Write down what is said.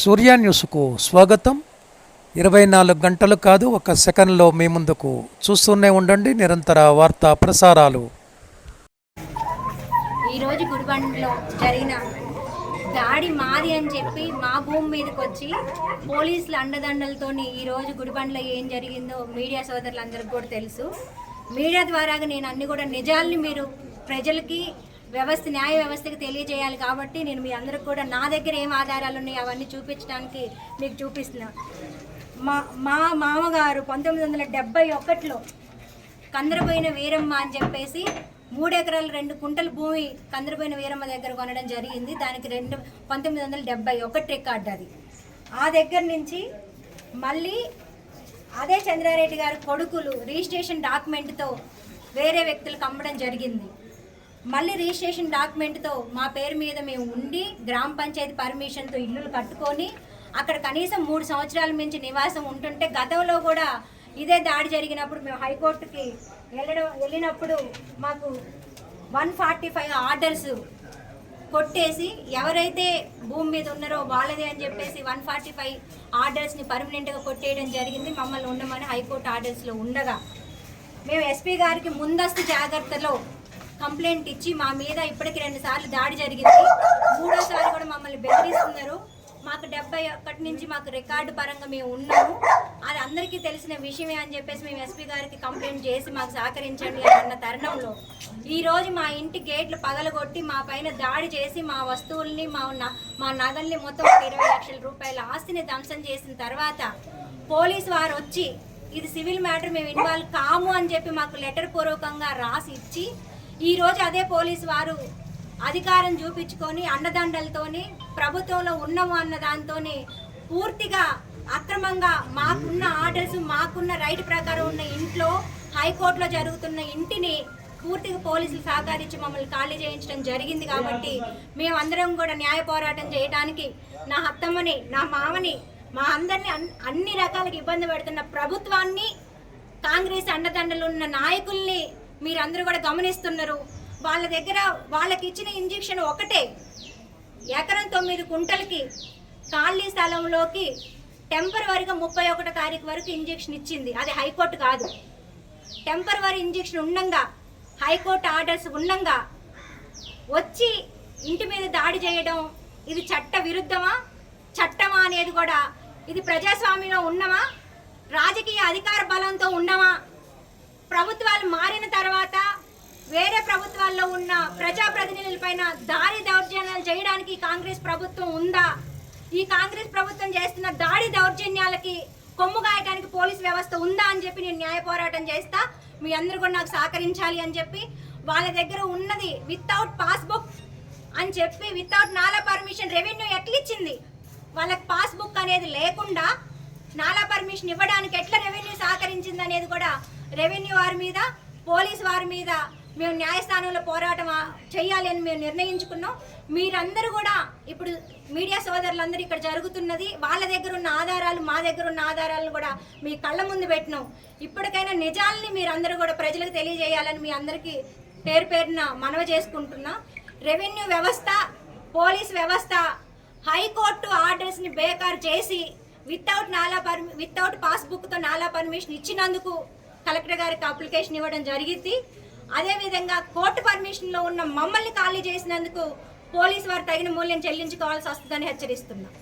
సూర్య న్యూస్కు స్వాగతం. ఇరవై నాలుగు గంటలు కాదు ఒక సెకండ్లో మీ ముందుకు చూస్తూనే ఉండండి నిరంతర వార్తా ప్రసారాలు. ఈరోజు గుడిబండలో జరిగిన దాడి మాది అని చెప్పి మా భూమి మీదకి వచ్చి పోలీసుల అండదండలతో ఈరోజు గుడిబండలో ఏం జరిగిందో మీడియా సోదరులందరికీ కూడా తెలుసు. మీడియా ద్వారా నేను అన్ని కూడా నిజాల్ని మీరు ప్రజలకి వ్యవస్థ న్యాయ వ్యవస్థకి తెలియజేయాలి కాబట్టి నేను మీ అందరికి కూడా నా దగ్గర ఏం ఆధారాలు ఉన్నాయి అవన్నీ చూపించడానికి మీకు చూపిస్తున్నా. మా మా మామగారు పంతొమ్మిది వందల డెబ్బై ఒకటిలో కందరపోయిన వీరమ్మ అని చెప్పేసి మూడు ఎకరాలు రెండు కుంటల భూమి కందరపోయిన వీరమ్మ దగ్గర కొనడం జరిగింది. దానికి రెండు పంతొమ్మిది వందల డెబ్బై ఒకటి రికార్డు అది. ఆ దగ్గర నుంచి మళ్ళీ అదే చంద్రారెడ్డి గారి కొడుకులు రిజిస్ట్రేషన్ డాక్యుమెంట్తో వేరే వ్యక్తులకు అమ్మడం జరిగింది. మళ్ళీ రిజిస్ట్రేషన్ డాక్యుమెంట్తో మా పేరు మీద మేము ఉండి గ్రామ పంచాయతీ పర్మిషన్తో ఇల్లులు కట్టుకొని అక్కడ కనీసం మూడు సంవత్సరాల మించి నివాసం ఉంటుంటే గతంలో కూడా ఇదే దాడి జరిగినప్పుడు మేము హైకోర్టుకి వెళ్ళడం వెళ్ళినప్పుడు మాకు వన్ ఫార్టీ ఫైవ్ ఆర్డర్స్ కొట్టేసి ఎవరైతే భూమి మీద ఉన్నారో వాళ్ళదే అని చెప్పేసి వన్ ఫార్టీ ఫైవ్ ఆర్డర్స్ని పర్మనెంట్గా కొట్టేయడం జరిగింది. మమ్మల్ని ఉండమని హైకోర్టు ఆర్డర్స్లో ఉండగా మేము ఎస్పీ గారికి ముందస్తు జాగ్రత్తలో కంప్లైంట్ ఇచ్చి మా మీద ఇప్పటికి రెండు సార్లు దాడి జరిగింది. మూడోసారి కూడా మమ్మల్ని బెదిరిస్తున్నారు. మాకు డెబ్బై ఒకటి నుంచి మాకు రికార్డు పరంగా మేము ఉన్నాము. అది అందరికీ తెలిసిన విషయమే అని చెప్పేసి మేము ఎస్పీ గారికి కంప్లైంట్ చేసి మాకు సహకరించండి అని అన్న తరుణంలో ఈ రోజు మా ఇంటి గేట్లు పగలగొట్టి మా పైన దాడి చేసి మా వస్తువుల్ని మా న- మా నగల్ని మొత్తం ఒక ఇరవై లక్షల రూపాయల ఆస్తిని ధ్వంసం చేసిన తర్వాత పోలీస్ వారు వచ్చి ఇది సివిల్ మ్యాటర్ మేము ఇన్వాల్వ్ కాము అని చెప్పి మాకు లెటర్ పూర్వకంగా రాసి ఇచ్చి ఈరోజు అదే పోలీస్ వారు అధికారం చూపించుకొని అండదండలతోని ప్రభుత్వంలో ఉన్నాము అన్న దాంతోని పూర్తిగా అక్రమంగా మాకున్న ఆర్డర్స్ మాకున్న రైట్ ప్రకారం ఉన్న ఇంట్లో హైకోర్టులో జరుగుతున్న ఇంటిని పూర్తిగా పోలీసులు సహకరించి మమ్మల్ని ఖాళీ చేయించడం జరిగింది కాబట్టి మేమందరం కూడా న్యాయ పోరాటం చేయడానికి నా అత్తమ్మని నా మామని మా అందరినీ అన్- అన్ని రకాలకి ఇబ్బంది పెడుతున్న ప్రభుత్వాన్ని కాంగ్రెస్ అండదండలు ఉన్న నాయకుల్ని మీరందరూ కూడా గమనిస్తున్నారు. వాళ్ళ దగ్గర వాళ్ళకి ఇచ్చిన ఇంజెక్షన్ ఒకటే. ఎకరం తొమ్మిది కుంటలకి ఖాళీ స్థలంలోకి టెంపరవరిగా ముప్పై ఒకటో తారీఖు వరకు ఇంజెక్షన్ ఇచ్చింది. అది హైకోర్టు కాదు. టెంపరవరీ ఇంజెక్షన్ ఉండంగా హైకోర్టు ఆర్డర్స్ ఉండంగా వచ్చి ఇంటి మీద దాడి చేయడం ఇది చట్ట విరుద్ధమా? చట్టమా అనేది కూడా ఇది ప్రజాస్వామ్యంలో ఉన్నమా? రాజకీయ అధికార బలంతో ఉన్నవా ప్రభుత్వాలు మారిన తర్వాత వేరే ప్రభుత్వాల్లో ఉన్న ప్రజాప్రతినిధులపైన దాడి దౌర్జన్యాలు చేయడానికి కాంగ్రెస్ ప్రభుత్వం ఉందా? ఈ కాంగ్రెస్ ప్రభుత్వం చేస్తున్న దాడి దౌర్జన్యాలకి కొమ్ము గాయటానికి పోలీస్ వ్యవస్థ ఉందా అని చెప్పి నేను న్యాయ పోరాటం చేస్తా. మీ అందరూ కూడా నాకు సహకరించాలి అని చెప్పి వాళ్ళ దగ్గర ఉన్నది వితౌట్ పాస్బుక్ అని చెప్పి వితౌట్ నాలా పర్మిషన్ రెవెన్యూ ఎట్లిచ్చింది? వాళ్ళకి పాస్బుక్ అనేది లేకుండా నాలా పర్మిషన్ ఇవ్వడానికి ఎట్లా రెవెన్యూ సహకరించింది అనేది కూడా రెవెన్యూ వారి మీద పోలీస్ వారి మీద మేము న్యాయస్థానంలో పోరాటం చేయాలి అని మేము నిర్ణయించుకున్నాం. మీరందరూ కూడా ఇప్పుడు మీడియా సోదరులందరూ ఇక్కడ జరుగుతున్నది వాళ్ళ దగ్గర ఉన్న ఆధారాలు మా దగ్గర ఉన్న ఆధారాలను కూడా మీ కళ్ళ ముందు పెట్టినాం. ఇప్పటికైనా నిజాలని మీరందరూ కూడా ప్రజలకు తెలియజేయాలని మీ అందరికీ పేరు పేరున మనవి చేసుకుంటున్నా. రెవెన్యూ వ్యవస్థ పోలీస్ వ్యవస్థ హైకోర్టు ఆర్డర్స్ని బేకార్ చేసి వితౌట్ నాలా పర్మి వితౌట్ పాస్బుక్తో నాలా పర్మిషన్ ఇచ్చినందుకు కలెక్టర్ గారికి అప్లికేషన్ ఇవ్వడం జరిగింది. అదేవిధంగా కోర్టు పర్మిషన్లో ఉన్న మమ్మల్ని ఖాళీ చేసినందుకు పోలీసు వారు తగిన మూల్యం చెల్లించుకోవాల్సి వస్తుందని హెచ్చరిస్తున్నాం.